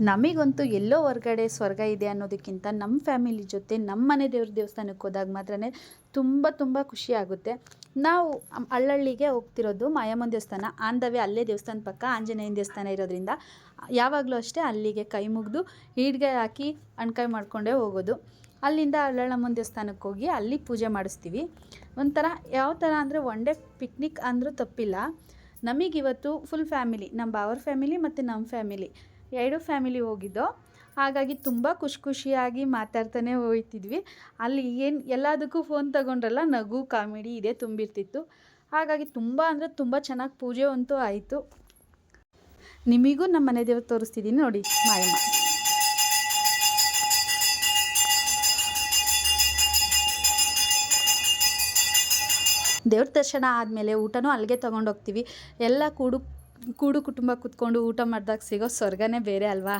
ನಮಗಂತೂ ಎಲ್ಲೋ ಹೊರ್ಗಡೆ ಸ್ವರ್ಗ ಇದೆ ಅನ್ನೋದಕ್ಕಿಂತ ನಮ್ಮ ಫ್ಯಾಮಿಲಿ ಜೊತೆ ನಮ್ಮ ಮನೆ ದೇವ್ರ ದೇವಸ್ಥಾನಕ್ಕೆ ಹೋದಾಗ ಮಾತ್ರನೇ ತುಂಬ ತುಂಬ ಖುಷಿ ಆಗುತ್ತೆ. ನಾವು ಅಳ್ಳಳ್ಳಿಗೆ ಹೋಗ್ತಿರೋದು ಮಾಯಮ್ಮನ ದೇವಸ್ಥಾನ. ಆನ್ ದ ವೇ ಅಲ್ಲೇ ದೇವಸ್ಥಾನ ಪಕ್ಕ, ಆಂಜನೇಯನ ದೇವಸ್ಥಾನ ಇರೋದ್ರಿಂದ. ಯಾವಾಗಲೂ ಅಷ್ಟೇ ಅಲ್ಲಿಗೆ ಕೈ ಮುಗಿದು ಈಡ್ಗೆ ಹಾಕಿ ಅಣ್ಕಾಯಿ ಮಾಡಿಕೊಂಡೇ ಹೋಗೋದು. ಅಲ್ಲಿಂದ ಅಳ್ಳಳ್ಳಮ್ಮನ ದೇವಸ್ಥಾನಕ್ಕೆ ಹೋಗಿ ಅಲ್ಲಿ ಪೂಜೆ ಮಾಡಿಸ್ತೀವಿ. ಒಂಥರ ಯಾವ ಥರ ಅಂದರೆ ಒನ್ ಡೇ ಪಿಕ್ನಿಕ್ ಅಂದರೂ ತಪ್ಪಿಲ್ಲ. ನಮಗಿವತ್ತು ಫುಲ್ ಫ್ಯಾಮಿಲಿ, ನಮ್ಮ ಬಾವರ್ ಫ್ಯಾಮಿಲಿ ಮತ್ತು ನಮ್ಮ ಫ್ಯಾಮಿಲಿ. ಎರಡು ಫ್ಯಾಮಿಲಿ ಹೋಗಿದ್ದೋ, ಹಾಗಾಗಿ ತುಂಬ ಖುಷಿ ಖುಷಿಯಾಗಿ ಮಾತಾಡ್ತಾನೆ ಹೋಗ್ತಿದ್ವಿ ಅಲ್ಲಿ ಏನು ಎಲ್ಲದಕ್ಕೂ ಫೋನ್ ತಗೊಂಡ್ರಲ್ಲ, ನಗು, ಕಾಮಿಡಿ ಇದೇ ತುಂಬಿರ್ತಿತ್ತು. ಹಾಗಾಗಿ ತುಂಬ ಅಂದರೆ ತುಂಬ ಚೆನ್ನಾಗಿ ಪೂಜೆ ಅಂತೂ ಆಯಿತು. ನಿಮಗೂ ನಮ್ಮ ಮನೆ ದೇವ್ರು ತೋರಿಸ್ತಿದ್ದೀನಿ ನೋಡಿ, ಮಾಯಮ್ಮ. ದೇವ್ರ ದರ್ಶನ ಆದಮೇಲೆ ಊಟನೂ ಅಲ್ಲಿಗೆ ತೊಗೊಂಡೋಗ್ತೀವಿ. ಎಲ್ಲ ಕೂಡು ಕೂಡು ಕುಟುಂಬ ಕೂತ್ಕೊಂಡು ಊಟ ಮಾಡಿದಾಗ ಸಿಗೋ ಸ್ವರ್ಗನೇ ಬೇರೆ ಅಲ್ವಾ?